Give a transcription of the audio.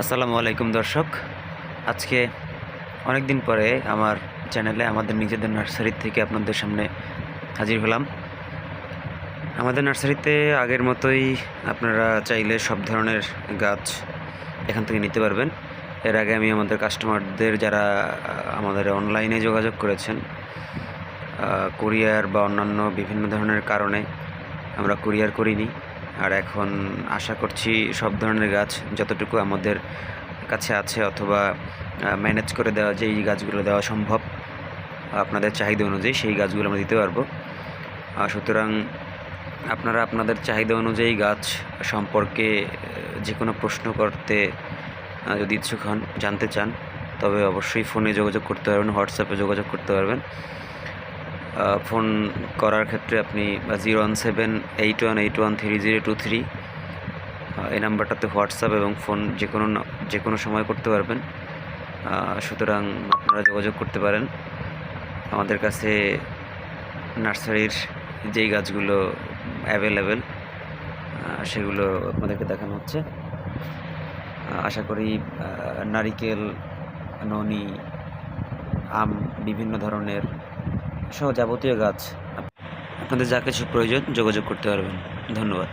আসসালামু আলাইকুম, দর্শক। আজকে অনেক দিন পরে আমার চ্যানেলে আমাদের নিজেদের নার্সারি থেকে আপনাদের সামনে হাজির হলাম। আমাদের নার্সারিতে আগের মতোই আপনারা চাইলে সব ধরনের গাছ এখান থেকে নিতে পারবেন। এর আগে আমি আমাদের কাস্টমারদের যারা আমাদের অনলাইনে যোগাযোগ করেছেন কুরিয়ার বা অন্যান্য বিভিন্ন ধরনের কারণে আমরা কুরিয়ার করিনি। আর এখন আশা করছি সব ধরনের গাছ যতটুকু আমাদের কাছে আছে অথবা ম্যানেজ করে দেওয়া, যেই গাছগুলো দেওয়া সম্ভব, আপনাদের চাহিদা অনুযায়ী সেই গাছগুলো আমরা দিতে পারব। সুতরাং আপনারা আপনাদের চাহিদা অনুযায়ী গাছ সম্পর্কে যে কোনো প্রশ্ন করতে যদি ইচ্ছুক হন, জানতে চান, তবে অবশ্যই ফোনে যোগাযোগ করতে পারবেন, হোয়াটসঅ্যাপে যোগাযোগ করতে পারবেন। ফোন করার ক্ষেত্রে আপনি zero one seven eight one eight one three zero two three এই নাম্বারটাতে হোয়াটসঅ্যাপ এবং ফোন যে কোনো যে কোনো সময় করতে পারবেন। সুতরাং আপনারা যোগাযোগ করতে পারেন। আমাদের কাছে নার্সারির যেই গাছগুলো অ্যাভেলেবেল সেগুলো আপনাদেরকে দেখানো হচ্ছে। আশা করি নারিকেল, ননি, আম বিভিন্ন ধরনের সহ যাবতীয় গাছ। আপনাদের যা কিছু প্রয়োজন যোগাযোগ করতে পারবেন। ধন্যবাদ।